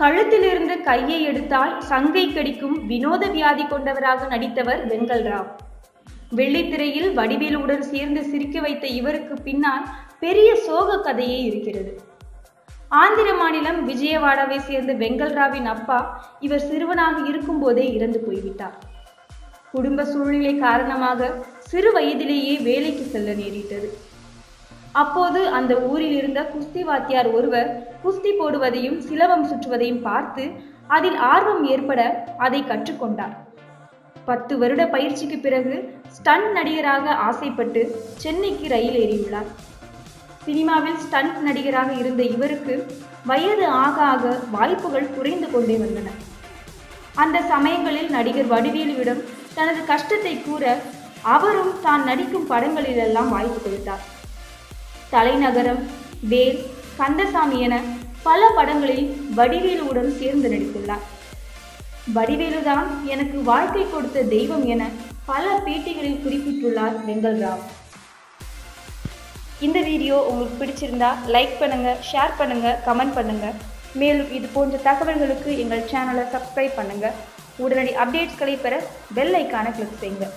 கழுத்திலிருந்து கையை எடுத்தால் சங்கை கடிக்கும் வினோத வியாதி கொண்டவராக நடித்தவர் வெங்கல் ராவ் வெள்ளித்திரையில் வடிவேலுடன் சேர்ந்து சிரிக்க வைத்த இவருக்கு பின்னால் பெரிய சோக கதையே இருக்கிறது. ஆந்திர மாநிலம் விஜயவாடாவை சேர்ந்த வெங்கல் ராவின் அப்பா இவர் சிறுவனாக இருக்கும்போதே இறந்து போய்விட்டார். குடும்ப சூழ்நிலை காரணமாக சிறு வயதிலேயே வேலைக்கு செல்ல நேரிட்டது. அப்போது அந்த ஊரில் இருந்த குஸ்தி வாத்தியார் ஒருவர் குஸ்தி போடுவதையும் சிலவம் சுற்றுவதையும் பார்த்து அதில் ஆர்வம் ஏற்பட அதை கற்றுக்கொண்டார். பத்து வருட பயிற்சிக்கு பிறகு ஸ்டன் நடிகராக ஆசைப்பட்டு சென்னைக்கு ரயில் ஏறியுள்ளார். சினிமாவில் ஸ்டண்ட் நடிகராக இருந்த இவருக்கு வயது ஆக ஆக வாய்ப்புகள் குறைந்து கொண்டே வந்தன. அந்த சமயங்களில் நடிகர் வடிவேலுவிடம் தனது கஷ்டத்தை கூற அவரும் தான் நடிக்கும் படங்களிலெல்லாம் வாய்ப்பு கொடுத்தார். தலைநகரம் வேல் கந்தசாமி என பல படங்களில் வடிவேலுவுடன் சேர்ந்து நடித்துள்ளார். வடிவேலுதான் எனக்கு வாழ்க்கை கொடுத்த தெய்வம் என பல பேட்டிகளில் குறிப்பிட்டுள்ளார் வெங்கல் ராவ் இந்த வீடியோ உங்களுக்கு பிடிச்சிருந்தா லைக் பண்ணுங்க ஷேர் பண்ணுங்க கமெண்ட் பண்ணுங்க. மேலும் இது போன்ற தகவல்களுக்கு எங்கள் சேனலை சப்ஸ்கிரைப் பண்ணுங்க. உடனடி அப்டேட்ஸ்களை பெற பெல் ஐக்கானை கிளிக் செய்யுங்க.